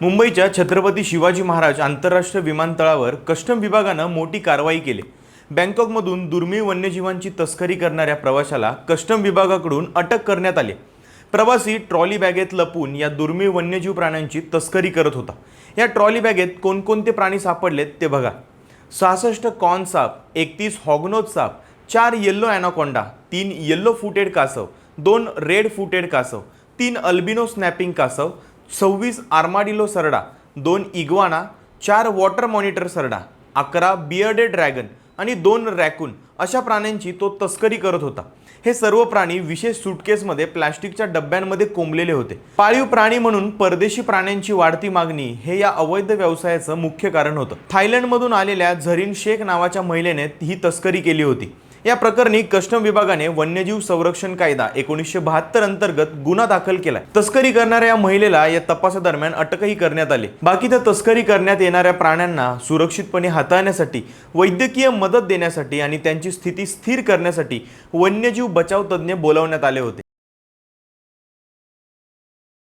मुंबईच्या छत्रपती शिवाजी महाराज आंतरराष्ट्रीय विमानतळावर कस्टम विभागानं मोठी कारवाई केली. बँकॉकमधून दुर्मिळ वन्यजीवांची तस्करी करणाऱ्या प्रवाशाला कस्टम विभागाकडून अटक करण्यात आली. प्रवासी ट्रॉली बॅगेत लपून या दुर्मिळ वन्यजीव प्राण्यांची तस्करी करत होता. या ट्रॉली बॅगेत कोणकोणते प्राणी सापडलेत ते बघा. सहासष्ट कॉर्न साप एकतीस हॉग्नोज साप चार येल्लो ॲनाकोंडा तीन येल्लो फुटेड कासव दोन रेड फुटेड कासव तीन अल्बिनो स्नॅपिंग कासव सव्वीस आर्माडिलो सरडा दोन इग्वाना चार वॉटर मॉनिटर सरडा अकरा बियर्डेड ड्रॅगन आणि दोन रॅकून अशा प्राण्यांची तो तस्करी करत होता. हे सर्व प्राणी विशेष सुटकेसमध्ये प्लॅस्टिकच्या डब्यांमध्ये कोंबलेले होते. पाळीव प्राणी म्हणून परदेशी प्राण्यांची वाढती मागणी हे या अवैध व्यवसायाचं मुख्य कारण होतं. थायलंडमधून आलेल्या झरीन शेख नावाच्या महिलेने ही तस्करी केली होती. या प्रकरणी कस्टम विभागाने वन्यजीव संरक्षण कायदा एकोणीसशे बहात्तर अंतर्गत गुन्हा दाखल केलाय. तस्करी करणाऱ्या या महिलेला या तपासादरम्यान अटकही करण्यात आली. बाकी तर तस्करी करण्यात येणाऱ्या प्राण्यांना सुरक्षितपणे हाताळण्यासाठी वैद्यकीय मदत देण्यासाठी आणि त्यांची स्थिती स्थिर करण्यासाठी वन्यजीव बचाव तज्ज्ञ बोलावण्यात आले होते.